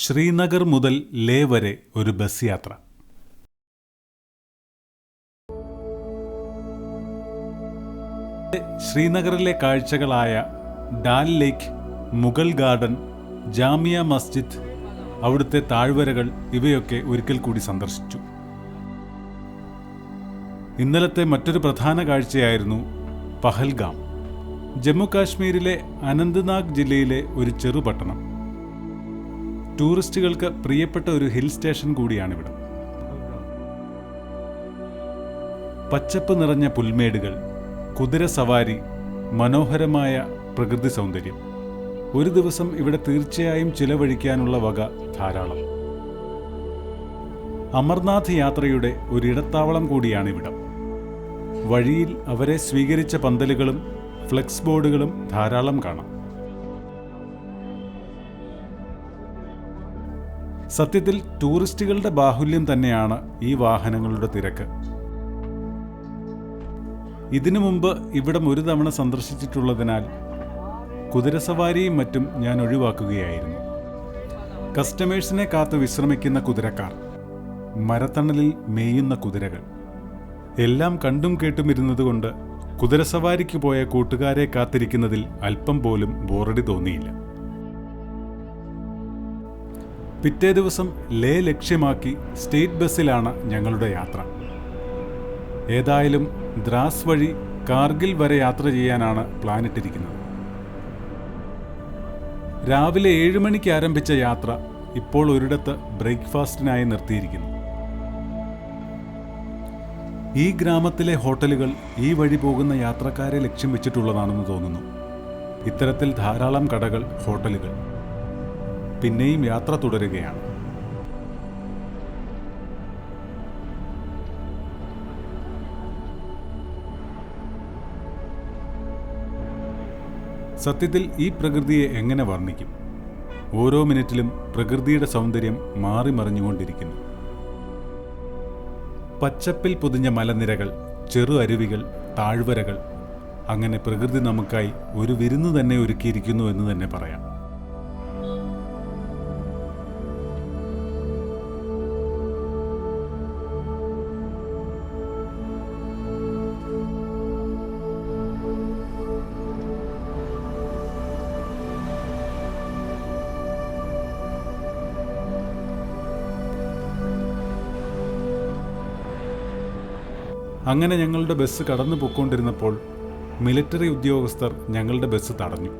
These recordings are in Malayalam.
ശ്രീനഗർ മുതൽ ലേ വരെ ഒരു ബസ് യാത്ര. ശ്രീനഗറിലെ കാഴ്ചകളായ ഡാൽ ലേക്ക് മുഗൾ ഗാർഡൻ ജാമിയ മസ്ജിദ് അവിടുത്തെ താഴ്വരകൾ ഇവയൊക്കെ ഒരിക്കൽ കൂടി സന്ദർശിച്ചു. ഇന്നലത്തെ മറ്റൊരു പ്രധാന കാഴ്ചയായിരുന്നു പഹൽഗാം. ജമ്മു കാശ്മീരിലെ അനന്ത്നാഗ് ജില്ലയിലെ ഒരു ചെറുപട്ടണം. ടൂറിസ്റ്റുകൾക്ക് പ്രിയപ്പെട്ട ഒരു ഹിൽ സ്റ്റേഷൻ കൂടിയാണിവിടം. പച്ചപ്പ് നിറഞ്ഞ പുൽമേടുകൾ കുതിര സവാരി മനോഹരമായ പ്രകൃതി സൗന്ദര്യം. ഒരു ദിവസം ഇവിടെ തീർച്ചയായും ചിലവഴിക്കാനുള്ള വക ധാരാളം. അമർനാഥ് യാത്രയുടെ ഒരിടത്താവളം കൂടിയാണിവിടം. വഴിയിൽ അവരെ സ്വീകരിച്ച പന്തലുകളും ഫ്ലെക്സ് ബോർഡുകളും ധാരാളം കാണാം. സത്യത്തിൽ ടൂറിസ്റ്റുകളുടെ ബാഹുല്യം തന്നെയാണ് ഈ വാഹനങ്ങളുടെ തിരക്ക്. ഇതിനു മുമ്പ് ഇവിടം ഒരു തവണ സന്ദർശിച്ചിട്ടുള്ളതിനാൽ കുതിരസവാരിയും മറ്റും ഞാൻ ഒഴിവാക്കുകയായിരുന്നു. കസ്റ്റമേഴ്സിനെ കാത്ത് വിശ്രമിക്കുന്ന കുതിരക്കാർ മരത്തണലിൽ മേയുന്ന കുതിരകൾ എല്ലാം കണ്ടും കേട്ടും ഇരുന്നതുകൊണ്ട് കുതിരസവാരിക്ക് പോയ കൂട്ടുകാരെ കാത്തിരിക്കുന്നതിൽ അല്പം പോലും ബോറടി തോന്നിയില്ല. പിറ്റേ ദിവസം ലേ ലക്ഷ്യമാക്കി സ്റ്റേറ്റ് ബസ്സിലാണ് ഞങ്ങളുടെ യാത്ര. ഏതായാലും ദ്രാസ് വഴി കാർഗിൽ വരെ യാത്ര ചെയ്യാനാണ് പ്ലാനിട്ടിരിക്കുന്നത്. രാവിലെ ഏഴ് മണിക്ക് ആരംഭിച്ച യാത്ര ഇപ്പോൾ ഒരിടത്ത് ബ്രേക്ക്ഫാസ്റ്റിനായി നിർത്തിയിരിക്കുന്നു. ഈ ഗ്രാമത്തിലെ ഹോട്ടലുകൾ ഈ വഴി പോകുന്ന യാത്രക്കാരെ ലക്ഷ്യം വെച്ചിട്ടുള്ളതാണെന്ന് തോന്നുന്നു. ഇത്തരത്തിൽ ധാരാളം കടകൾ ഹോട്ടലുകൾ. പിന്നെയും യാത്ര തുടരുകയാണ്. സത്യത്തിൽ ഈ പ്രകൃതിയെ എങ്ങനെ വർണിക്കും? ഓരോ മിനിറ്റിലും പ്രകൃതിയുടെ സൗന്ദര്യം മാറി മറിഞ്ഞുകൊണ്ടിരിക്കുന്നു. പച്ചപ്പിൽ പൊതിഞ്ഞ മലനിരകൾ ചെറു അരുവികൾ താഴ്വരകൾ അങ്ങനെ പ്രകൃതി നമുക്കായി ഒരു വിരുന്ന് തന്നെ ഒരുക്കിയിരിക്കുന്നു എന്ന് തന്നെ പറയാം. അങ്ങനെ ഞങ്ങളുടെ ബസ് കടന്നു പൊയ്ക്കൊണ്ടിരുന്നപ്പോൾ മിലിറ്ററി ഉദ്യോഗസ്ഥർ ഞങ്ങളുടെ ബസ് തടഞ്ഞു.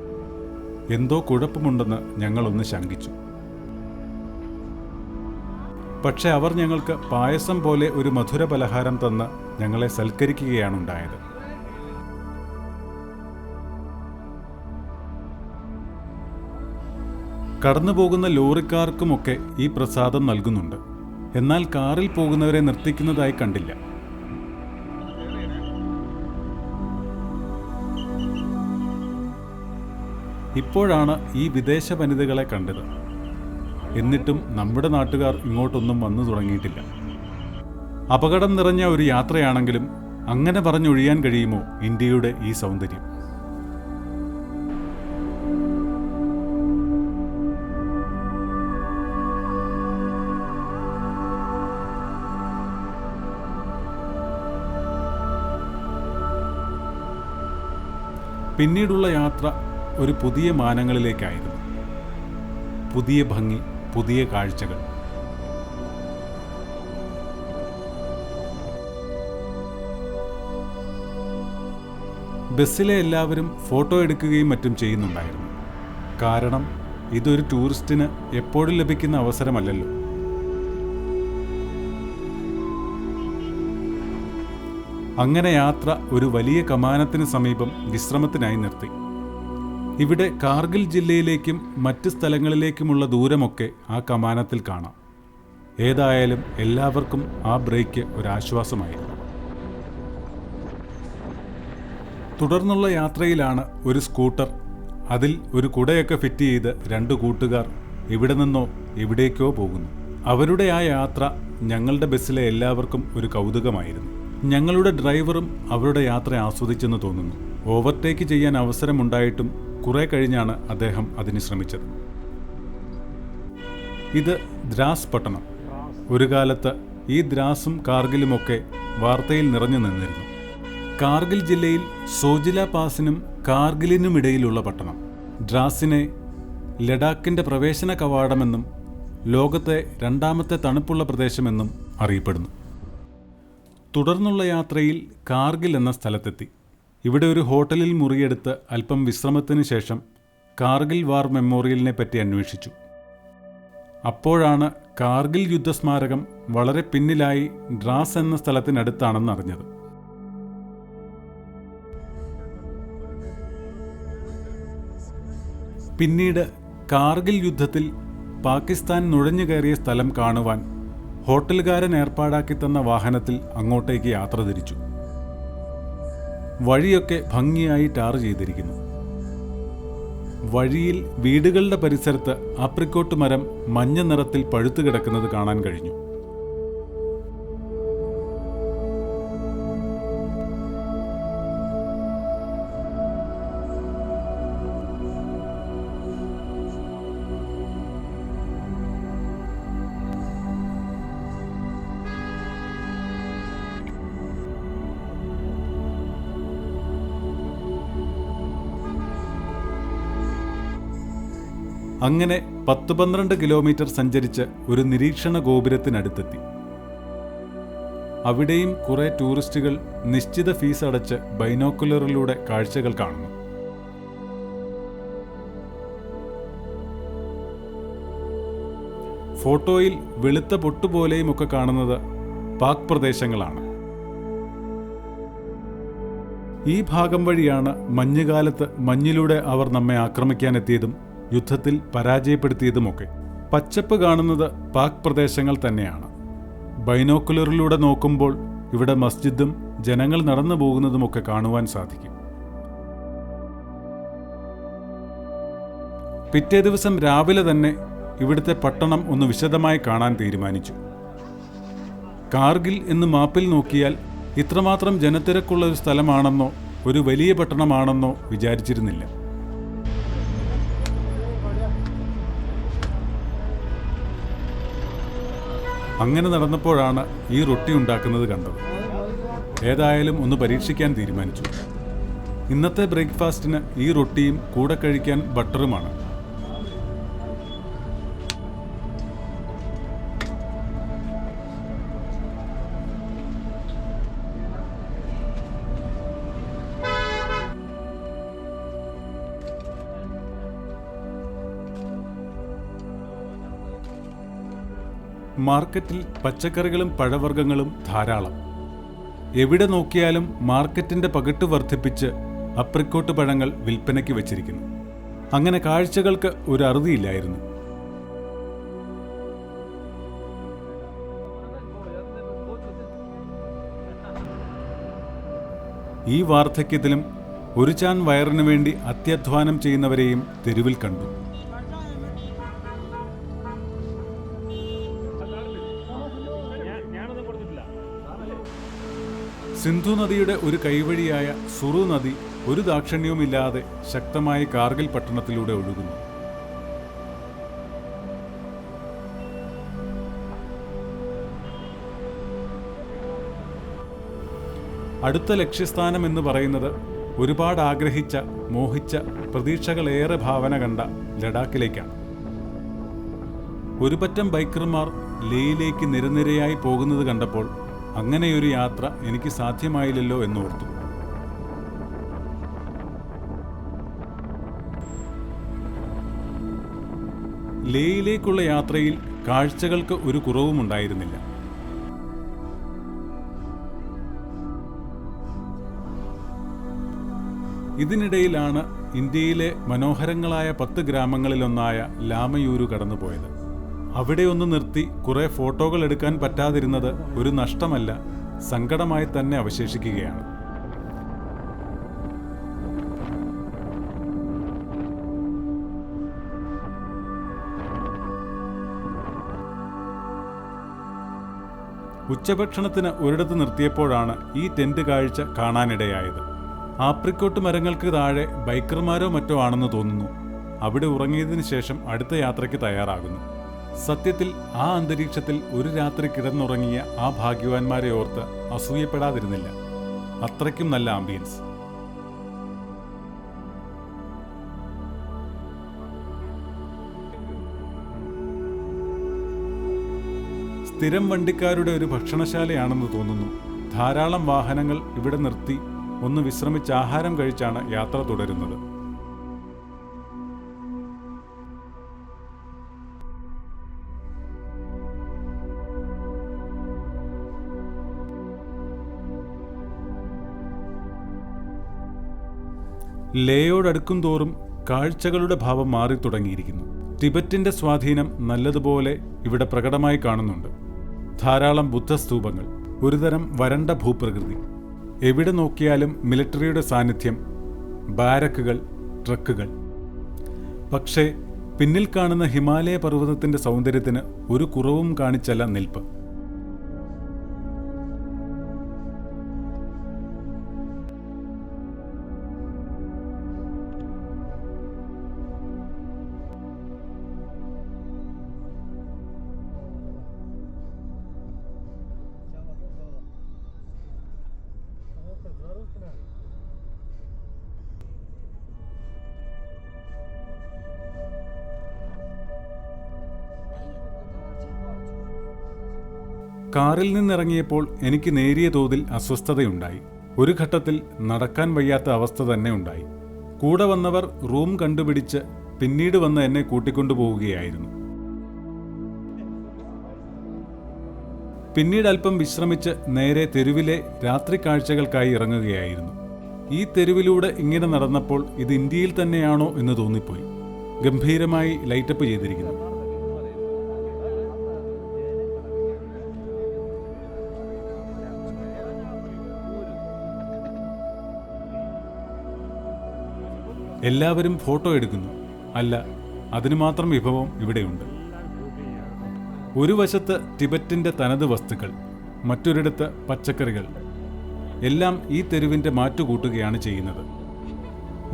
എന്തോ കുഴപ്പമുണ്ടെന്ന് ഞങ്ങളൊന്ന് ശങ്കിച്ചു. പക്ഷേ അവർ ഞങ്ങൾക്ക് പായസം പോലെ ഒരു മധുര പലഹാരം തന്ന് ഞങ്ങളെ സൽക്കരിക്കുകയാണുണ്ടായത്. കടന്നുപോകുന്ന ലോറിക്കാർക്കുമൊക്കെ ഈ പ്രസാദം നൽകുന്നുണ്ട്. എന്നാൽ കാറിൽ പോകുന്നവരെ നിർത്തിക്കുന്നതായി കണ്ടില്ല. ഇപ്പോഴാണ് ഈ വിദേശ വനിതകളെ കണ്ടത്. എന്നിട്ടും നമ്മുടെ നാട്ടുകാർ ഇങ്ങോട്ടൊന്നും വന്നു തുടങ്ങിയിട്ടില്ല. അപകടം നിറഞ്ഞ ഒരു യാത്രയാണെങ്കിലും അങ്ങനെ പറഞ്ഞൊഴിയാൻ കഴിയുമോ ഇന്ത്യയുടെ ഈ സൗന്ദര്യം? പിന്നീടുള്ള യാത്ര ഒരു പുതിയ മാനങ്ങളിലേക്കായിരുന്നു. പുതിയ ഭംഗി പുതിയ കാഴ്ചകൾ. ബസ്സിലെ എല്ലാവരും ഫോട്ടോ എടുക്കുകയും മറ്റും ചെയ്യുന്നുണ്ടായിരുന്നു. കാരണം ഇതൊരു ടൂറിസ്റ്റിന് എപ്പോഴും ലഭിക്കുന്ന അവസരമല്ലല്ലോ. അങ്ങനെ യാത്ര ഒരു വലിയ കമാനത്തിന് സമീപം വിശ്രമത്തിനായി നിർത്തി. ഇവിടെ കാർഗിൽ ജില്ലയിലേക്കും മറ്റ് സ്ഥലങ്ങളിലേക്കുമുള്ള ദൂരമൊക്കെ ആ കമാനത്തിൽ കാണാം. ഏതായാലും എല്ലാവർക്കും ആ ബ്രേക്ക് ഒരാശ്വാസമായിരുന്നു തുടർന്നുള്ള യാത്രയിലാണ് ഒരു സ്കൂട്ടർ. അതിൽ ഒരു കുടയൊക്കെ ഫിറ്റ് ചെയ്ത് രണ്ട് കൂട്ടുകാർ ഇവിടെ നിന്നോ എവിടേക്കോ പോകുന്നു. അവരുടെ ആ യാത്ര ഞങ്ങളുടെ ബസ്സിലെ എല്ലാവർക്കും ഒരു കൗതുകമായിരുന്നു. ഞങ്ങളുടെ ഡ്രൈവറും അവരുടെ യാത്ര ആസ്വദിച്ചെന്ന് തോന്നുന്നു. ഓവർടേക്ക് ചെയ്യാൻ അവസരമുണ്ടായിട്ടും കുറെ കഴിഞ്ഞാണ് അദ്ദേഹം അതിന് ശ്രമിച്ചത്. ഇത് ദ്രാസ് പട്ടണം. ഒരു കാലത്ത് ഈ ദ്രാസും കാർഗിലുമൊക്കെ വാർത്തയിൽ നിറഞ്ഞു നിന്നിരുന്നു. കാർഗിൽ ജില്ലയിൽ സോജില പാസിനും കാർഗിലിനുമിടയിലുള്ള പട്ടണം. ഡ്രാസിനെ ലഡാക്കിന്റെ പ്രവേശന കവാടമെന്നും ലോകത്തെ രണ്ടാമത്തെ തണുപ്പുള്ള പ്രദേശമെന്നും അറിയപ്പെടുന്നു. തുടർന്നുള്ള യാത്രയിൽ കാർഗിൽ എന്ന സ്ഥലത്തെത്തി. ഇവിടെ ഒരു ഹോട്ടലിൽ മുറിയെടുത്ത് അല്പം വിശ്രമത്തിന് ശേഷം കാർഗിൽ വാർ മെമ്മോറിയലിനെ പറ്റി അന്വേഷിച്ചു. അപ്പോഴാണ് കാർഗിൽ യുദ്ധസ്മാരകം വളരെ പിന്നിലായി ഡ്രാസ് എന്ന സ്ഥലത്തിനടുത്താണെന്ന് അറിഞ്ഞത്. പിന്നീട് കാർഗിൽ യുദ്ധത്തിൽ പാകിസ്ഥാൻ നുഴഞ്ഞു കയറിയ സ്ഥലം കാണുവാൻ ഹോട്ടലുകാരൻ ഏർപ്പാടാക്കി തന്ന വാഹനത്തിൽ അങ്ങോട്ടേക്ക് യാത്ര തിരിച്ചു. വഴിയൊക്കെ ഭംഗിയായി ടാർ ചെയ്തിരിക്കുന്നു. വഴിയിൽ വീടുകളുടെ പരിസരത്ത് ആപ്രിക്കോട്ട് മരം മഞ്ഞ നിറത്തിൽ പഴുത്തു കിടക്കുന്നത് കാണാൻ കഴിഞ്ഞു. അങ്ങനെ പത്ത് പന്ത്രണ്ട് കിലോമീറ്റർ സഞ്ചരിച്ച് ഒരു നിരീക്ഷണ ഗോപുരത്തിനടുത്തെത്തി. അവിടെയും കുറെ ടൂറിസ്റ്റുകൾ നിശ്ചിത ഫീസ് അടച്ച് ബൈനോക്കുലറിലൂടെ കാഴ്ചകൾ കാണുന്നു. ഫോട്ടോയിൽ വെളുത്ത പൊട്ടുപോലെയും ഒക്കെ കാണുന്നത് പാക് പ്രദേശങ്ങളാണ്. ഈ ഭാഗം വഴിയാണ് മഞ്ഞുകാലത്ത് മഞ്ഞിലൂടെ അവർ നമ്മെ ആക്രമിക്കാനെത്തിയതും യുദ്ധത്തിൽ പരാജയപ്പെടുത്തിയതുമൊക്കെ. പച്ചപ്പ് കാണുന്നത് പാക് പ്രദേശങ്ങൾ തന്നെയാണ്. ബൈനോക്കുലറിലൂടെ നോക്കുമ്പോൾ ഇവിടെ മസ്ജിദും ജനങ്ങൾ നടന്നു പോകുന്നതുമൊക്കെ കാണുവാൻ സാധിക്കും. പിറ്റേ ദിവസം രാവിലെ തന്നെ ഇവിടുത്തെ പട്ടണം ഒന്ന് വിശദമായി കാണാൻ തീരുമാനിച്ചു. കാർഗിൽ എന്ന് മാപ്പിൽ നോക്കിയാൽ ഇത്രമാത്രം ജനത്തിരക്കുള്ള ഒരു സ്ഥലമാണെന്നോ ഒരു വലിയ പട്ടണമാണെന്നോ വിചാരിച്ചിരുന്നില്ല. അങ്ങനെ നടന്നപ്പോഴാണ് ഈ റൊട്ടി ഉണ്ടാക്കുന്നത് കണ്ടത്. ഏതായാലും ഒന്ന് പരീക്ഷിക്കാൻ തീരുമാനിച്ചു. ഇന്നത്തെ ബ്രേക്ക്ഫാസ്റ്റിന് ഈ റൊട്ടിയും കൂടെ കഴിക്കാൻ ബട്ടറുമാണ്. മാർക്കറ്റിൽ പച്ചക്കറികളും പഴവർഗങ്ങളും ധാരാളം. എവിടെ നോക്കിയാലും മാർക്കറ്റിന്റെ പകിട്ട് വർദ്ധിപ്പിച്ച് അപ്രിക്കോട്ട് പഴങ്ങൾ വിൽപ്പനയ്ക്ക് വച്ചിരിക്കുന്നു. അങ്ങനെ കാഴ്ചകൾക്ക് ഒരു അറുതിയില്ലായിരുന്നു. ഈ വാർദ്ധക്യത്തിലും ഒരു ചാൻ വയറിനു വേണ്ടി അത്യധ്വാനം ചെയ്യുന്നവരെയും തെരുവിൽ കണ്ടു. സിന്ധു നദിയുടെ ഒരു കൈവഴിയായ സുറു നദി ഒരു ദാക്ഷിണ്യവുമില്ലാതെ ശക്തമായി കാർഗിൽ പട്ടണത്തിലൂടെ ഒഴുകുന്നു. അടുത്ത ലക്ഷ്യസ്ഥാനം എന്ന് പറയുന്നത് ഒരുപാട് ആഗ്രഹിച്ച മോഹിച്ച പ്രതീക്ഷകളേറെ ഭാവന കണ്ട ലഡാക്കിലേക്കാണ്. ഒരുപറ്റം ബൈക്കർമാർ ലേയിലേക്ക് നിരനിരയായി പോകുന്നത് കണ്ടപ്പോൾ അങ്ങനെയൊരു യാത്ര എനിക്ക് സാധ്യമായില്ലല്ലോ എന്നോർത്തു. ലേയിലേക്കുള്ള യാത്രയിൽ കാഴ്ചകൾക്ക് ഒരു കുറവുമുണ്ടായിരുന്നില്ല ഇതിനിടയിലാണ് ഇന്ത്യയിലെ മനോഹരങ്ങളായ പത്ത് ഗ്രാമങ്ങളിലൊന്നായ ലാമയൂരു കടന്നുപോയത്. അവിടെ ഒന്ന് നിർത്തി കുറെ ഫോട്ടോകൾ എടുക്കാൻ പറ്റാതിരുന്നത് ഒരു നഷ്ടമല്ല സങ്കടമായി തന്നെ അവശേഷിക്കുകയാണ്. ഉച്ചഭക്ഷണത്തിന് ഒരിടത്ത് നിർത്തിയപ്പോഴാണ് ഈ ടെന്റ് കാഴ്ച കാണാനിടയായത്. ആപ്രിക്കോട്ട് മരങ്ങൾക്ക് താഴെ ബൈക്കർമാരോ മറ്റോ ആണെന്ന് തോന്നുന്നു. അവിടെ ഉറങ്ങിയതിനു ശേഷം അടുത്ത യാത്രയ്ക്ക് തയ്യാറാകുന്നു. സത്യത്തിൽ ആ അന്തരീക്ഷത്തിൽ ഒരു രാത്രി കിടന്നുറങ്ങിയ ആ ഭാഗ്യവാന്മാരെ ഓർത്ത് അസൂയപ്പെടാതിരുന്നില്ല. അത്രയ്ക്കും നല്ല ആംബിയൻസ് സ്ഥിരം വണ്ടിക്കാരുടെ ഒരു ഭക്ഷണശാലയാണെന്ന് തോന്നുന്നു. ധാരാളം വാഹനങ്ങൾ ഇവിടെ നിർത്തി ഒന്ന് വിശ്രമിച്ച് ആഹാരം കഴിച്ചാണ് യാത്ര തുടരുന്നത്. ലേയോടടുക്കും തോറും കാഴ്ചകളുടെ ഭാവം മാറി തുടങ്ങിയിരിക്കുന്നു ടിബറ്റിന്റെ സ്വാധീനം നല്ലതുപോലെ ഇവിടെ പ്രകടമായി കാണുന്നുണ്ട്. ധാരാളം ബുദ്ധസ്തൂപങ്ങൾ ഒരുതരം വരണ്ട ഭൂപ്രകൃതി. എവിടെ നോക്കിയാലും മിലിറ്ററിയുടെ സാന്നിധ്യം ബാരക്കുകൾ ട്രക്കുകൾ. പക്ഷേ പിന്നിൽ കാണുന്ന ഹിമാലയ പർവതത്തിന്റെ സൗന്ദര്യത്തിന് ഒരു കുറവും കാണിച്ചല്ല നിൽപ്പ്. കാറിൽ നിന്നിറങ്ങിയപ്പോൾ എനിക്ക് നേരിയ തോതിൽ അസ്വസ്ഥതയുണ്ടായി. ഒരു ഘട്ടത്തിൽ നടക്കാൻ വയ്യാത്ത അവസ്ഥ തന്നെ ഉണ്ടായി. കൂടെ വന്നവർ റൂം കണ്ടുപിടിച്ച് പിന്നീട് വന്ന് എന്നെ കൂട്ടിക്കൊണ്ടുപോവുകയായിരുന്നു പിന്നീട് അല്പം വിശ്രമിച്ച് നേരെ തെരുവിലെ രാത്രി കാഴ്ചകൾക്കായി ഇറങ്ങുകയായിരുന്നു. ഈ തെരുവിലൂടെ ഇങ്ങനെ നടന്നപ്പോൾ ഇത് ഇന്ത്യയിൽ തന്നെയാണോ എന്ന് തോന്നിപ്പോയി. ഗംഭീരമായി ലൈറ്റപ്പ് ചെയ്തിരിക്കുന്നു. എല്ലാവരും ഫോട്ടോ എടുക്കുന്നു. അല്ല അതിനു മാത്രം വിഭവം ഇവിടെയുണ്ട്. ഒരു വശത്ത് ടിബറ്റിന്റെ തനത് വസ്തുക്കൾ മറ്റൊരിടത്ത് പച്ചക്കറികൾ. എല്ലാം ഈ തെരുവിന്റെ മാറ്റുകൂട്ടുകയാണ് ചെയ്യുന്നത്.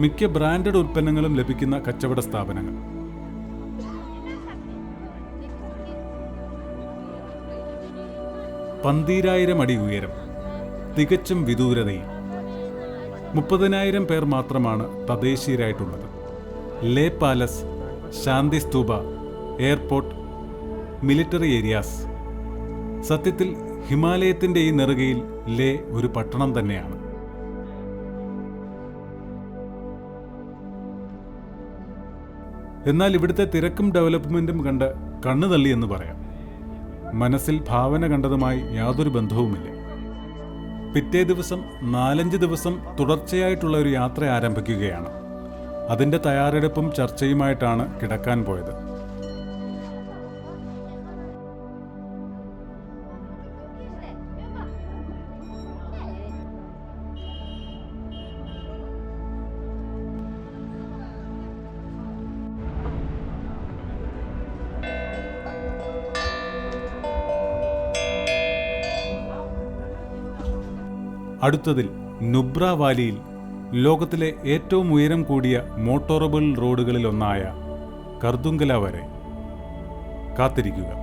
മിക്ക ബ്രാൻഡഡ് ഉൽപ്പന്നങ്ങളും ലഭിക്കുന്ന കച്ചവട സ്ഥാപനങ്ങൾ. പന്തീരായിരം അടി ഉയരം തികച്ചും വിദൂരതയിൽ. മുപ്പതിനായിരം പേർ മാത്രമാണ് തദ്ദേശീയരായിട്ടുള്ളത്. Leh palace Shanti Stupa airport military areas. സത്യത്തിൽ ഹിമാലയത്തിന്റെ ഈ നെറുകയിൽ ലേ ഒരു പട്ടണം തന്നെയാണ്. എന്നാൽ ഇവിടുത്തെ തിരക്കും ഡെവലപ്മെന്റും കണ്ട് കണ്ണു തള്ളി എന്ന് പറയാം. മനസ്സിൽ ഭാവന കണ്ടതുമായി യാതൊരു ബന്ധവുമില്ല. പിറ്റേ ദിവസം നാലഞ്ച് ദിവസം തുടർച്ചയായിട്ടുള്ള ഒരു യാത്ര ആരംഭിക്കുകയാണ്. അതിന്റെ തയ്യാറെടുപ്പും ചർച്ചയുമായിട്ടാണ് കിടക്കാൻ പോയത്. അടുത്തതിൽ നുബ്ര വാലിയിൽ ലോകത്തിലെ ഏറ്റവും ഉയരം കൂടിയ മോട്ടോറബിൾ റോഡുകളിലൊന്നായ കർദുങ്കല വരെ. കാത്തിരിക്കുക.